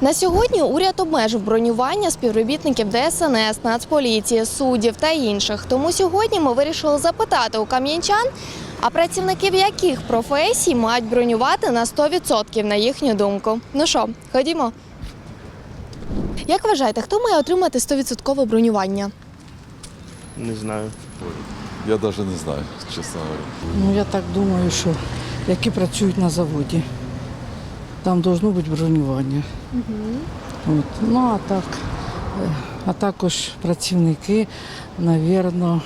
На сьогодні уряд обмежив бронювання співробітників ДСНС, Нацполіції, суддів та інших. Тому сьогодні ми вирішили запитати у кам'янчан, а працівників яких професій мають бронювати на 100% на їхню думку. Ну що, ходімо. Як вважаєте, хто має отримати 100% бронювання? Не знаю. Я навіть не знаю, чесно говоря. Ну, я так думаю, що які працюють на заводі. Там должно бути бронювання. От. Ну, а так, е, а також працівники, навірно,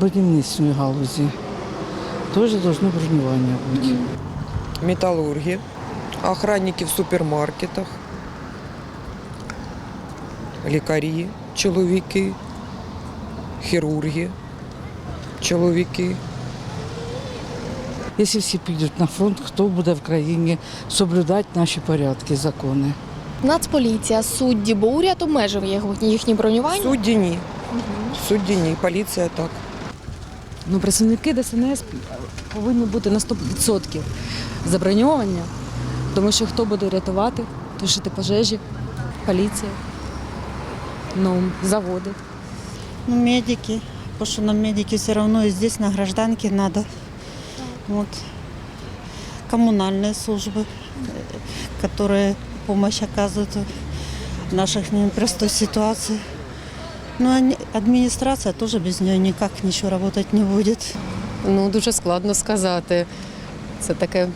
будівництвої галузі. Теж должно бронювання бути. металлурги, охранники в супермаркетах, лікарі, чоловіки, хірурги, чоловіки. Якщо всі підуть на фронт, хто буде в країні соблюдати наші порядки, закони? Нацполіція, судді, бо уряд обмежив їхні бронювання. Судді ні. Судді ні, поліція так. Ну, працівники ДСНС повинні бути на 100% заброньовані, тому що хто буде рятувати, тушити пожежі, поліція, ну, заводи. Ну, медики, потому что нам медики все равно и здесь на гражданке надо Вот. Коммунальные службы, э, которые помощь оказывают в наших непростой ситуации. Ну, они- администрация тоже без нее никак ничего работать не будет. Ну, дуже складно сказати. Це таке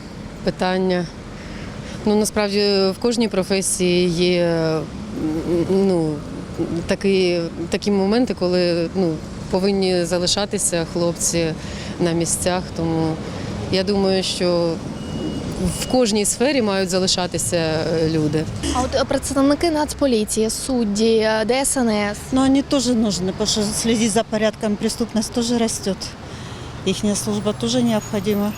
питання. Ну, насправді в кожній професії є м, ну, такі, такі моменти, коли ну, повинні залишатися хлопці на місцях. Тому я думаю, що в кожній сфері мають залишатися е, люди. А от е, представники Нацполіції, судді, е, ДСНС. Но они тоже нужны, потому что следить за порядком преступность тоже растет. Их служба тоже необходима.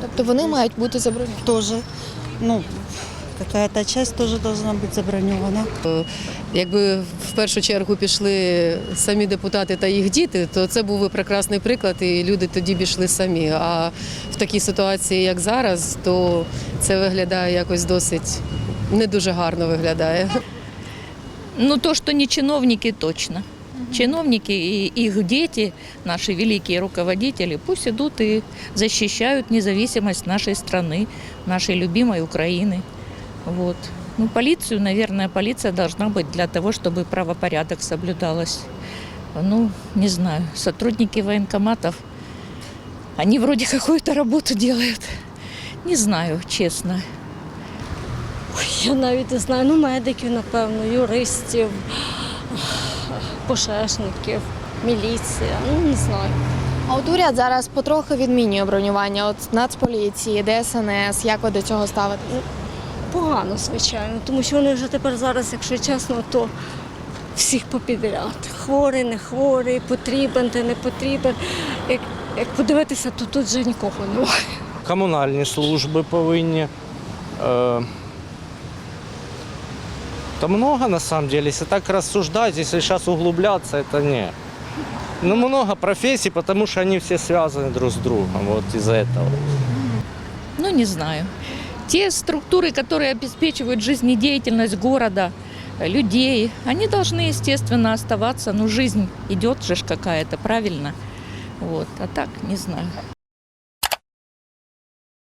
Тобто вони мають бути заброньовані. Тоже, ну, какая-то часть тоже должна быть забронирована. Якби в першу чергу пішли самі депутати та їх діти, то це був би прекрасний приклад, і люди тоді б йшли самі. А в такій ситуації, як зараз, то це виглядає якось досить не дуже гарно виглядає. Ну, то, что не чиновники, точно. Чиновники и их дети, наши великие руководители, пусть идут и защищают независимость нашей страны, нашей любимой Украины. Вот. Ну, полицию, наверное, полиция должна быть для того, чтобы правопорядок соблюдалось. Ну, не знаю, сотрудники военкоматов, они вроде какую-то работу делают. Не знаю, честно. Я навіть не знаю, ну медиків, напевно, юристів, пожежників, міліція, ну не знаю. А от уряд зараз потрохи відмінює бронювання. От Нацполіції, ДСНС. Як ви до цього ставите? Погано, звичайно, тому що вони вже тепер зараз, якщо чесно, то всіх попідряд. Хворий, не хворий, потрібен, ти не потрібен. Як, як подивитися, то тут вже нікого немає. Комунальні служби повинні. Е, Та много на самом деле, если так рассуждать, если сейчас углубляться, это не. Ну, много профессий, потому что они все связаны друг с другом, вот из-за этого. Ну, не знаю. Те структуры, которые обеспечивают жизнедеятельность города, э, людей, они должны, естественно, оставаться. Ну, жизнь идет же ж какая-то, правильно? Вот. А так, не знаю.